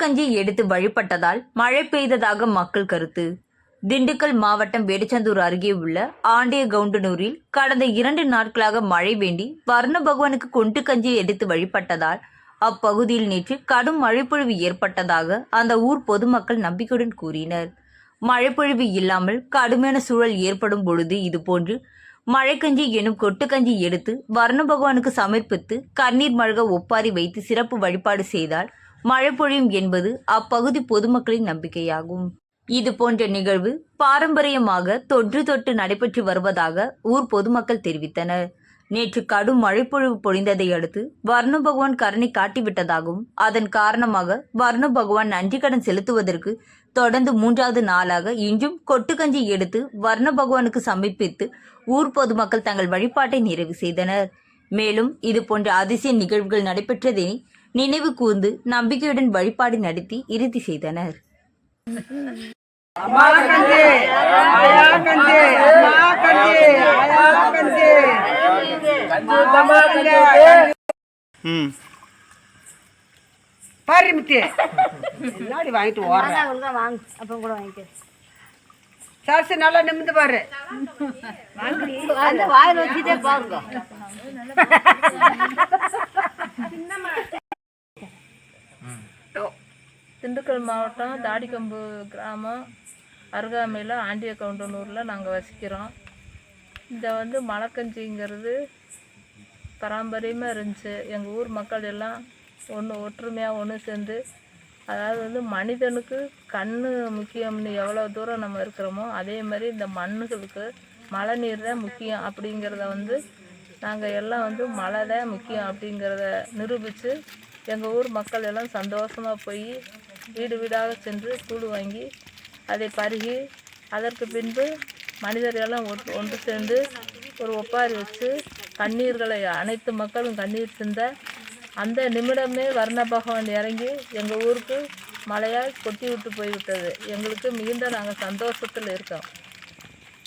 கஞ்சி எடுத்து வழிபட்டதால் மழை பெய்ததாக மக்கள் கருத்து. திண்டுக்கல் மாவட்டம் வேடச்சந்தூர் அருகே உள்ள ஆண்டிய கவுண்டனூரில் கடந்த இரண்டு நாட்களாக மழை வேண்டி வர்ண பகவானுக்கு கொண்டு கஞ்சி எடுத்து வழிபட்டதால் அப்பகுதியில் நேற்று கடும் மழைப்பொழிவு ஏற்பட்டதாக அந்த ஊர் பொதுமக்கள் நம்பிக்கையுடன் கூறினர். மழைப்பொழிவு இல்லாமல் கடுமையான சூழல் ஏற்படும் பொழுது இதுபோன்று மழைக்கஞ்சி எனும் கொட்டுக்கஞ்சி எடுத்து வர்ண பகவானுக்கு சமர்ப்பித்து கண்ணீர் மழக ஒப்பாரி வைத்து சிறப்பு வழிபாடு செய்தால் மழை பொழியும் என்பது அப்பகுதி பொதுமக்களின் நம்பிக்கையாகும். இது போன்ற நிகழ்வு பாரம்பரியமாக தொன்று தொட்டு நடைபெற்று வருவதாக ஊர் பொதுமக்கள் தெரிவித்தனர். நேற்று கடும் மழைப்பொழிவு பொழிந்ததை அடுத்து வர்ண பகவான் கருணை காட்டிவிட்டதாகவும் அதன் காரணமாக வர்ண பகவான் நன்றி கடன் செலுத்துவதற்கு தொடர்ந்து மூன்றாவது நாளாக இன்றும் கொட்டுக்கஞ்சி எடுத்து வர்ண பகவானுக்கு சமர்ப்பித்து ஊர் பொதுமக்கள் தங்கள் வழிபாட்டை நிறைவு செய்தனர். மேலும் இது போன்ற அதிசய நிகழ்வுகள் நடைபெற்றதை நினைவு கூர்ந்து நம்பிக்கையுடன் வழிபாடு நடத்தி இறுதி செய்தனர். பாரு மித்தி முன்னாடி வாங்கிட்டு ஓடுறேன் வாங்க அப்புறம் கூட வாங்கிக்க. சாசி நல்லா நிமிந்து பாரு. அந்த வாயில் வச்சுட்டே பாருங்க. திண்டுக்கல் மாவட்டம் தாடிக்கம்பு கிராமம் அருகாமையில் ஆண்டிய கவுண்டனூரில் நாங்கள் வசிக்கிறோம். இந்த வந்து மலக்கஞ்சிங்கிறது பாரம்பரியமாக இருந்துச்சு. எங்கள் ஊர் மக்கள் எல்லாம் ஒன்று ஒற்றுமையாக ஒன்று சேர்ந்து அதாவது வந்து மனிதனுக்கு கண் முக்கியம்னு எவ்வளோ தூரம் நம்ம இருக்கிறோமோ அதே மாதிரி இந்த மண்ணுகளுக்கு மழை நீர் தான் முக்கியம் அப்படிங்கிறத வந்து நாங்கள் எல்லாம் வந்து மழை தான் முக்கியம் அப்படிங்கிறத நிரூபித்து எங்கள் ஊர் மக்கள் எல்லாம் சந்தோஷமாக போய் வீடு வீடாக சென்று கூழ் வாங்கி அதை பருகி அதற்கு பின்பு மனிதர்களெல்லாம் எல்லாம் ஒன்று ஒன்று சேர்ந்து ஒரு ஒப்பாரி வச்சு கண்ணீர்களை அனைத்து மக்களும் கண்ணீர் சிந்த அந்த நிமிடமே வர்ண பகவான் இறங்கி எங்கள் ஊருக்கு மழையாய் கொட்டி விட்டு போய்விட்டது. எங்களுக்கு மிகுந்த நாங்கள் சந்தோஷத்தில் இருக்கோம்.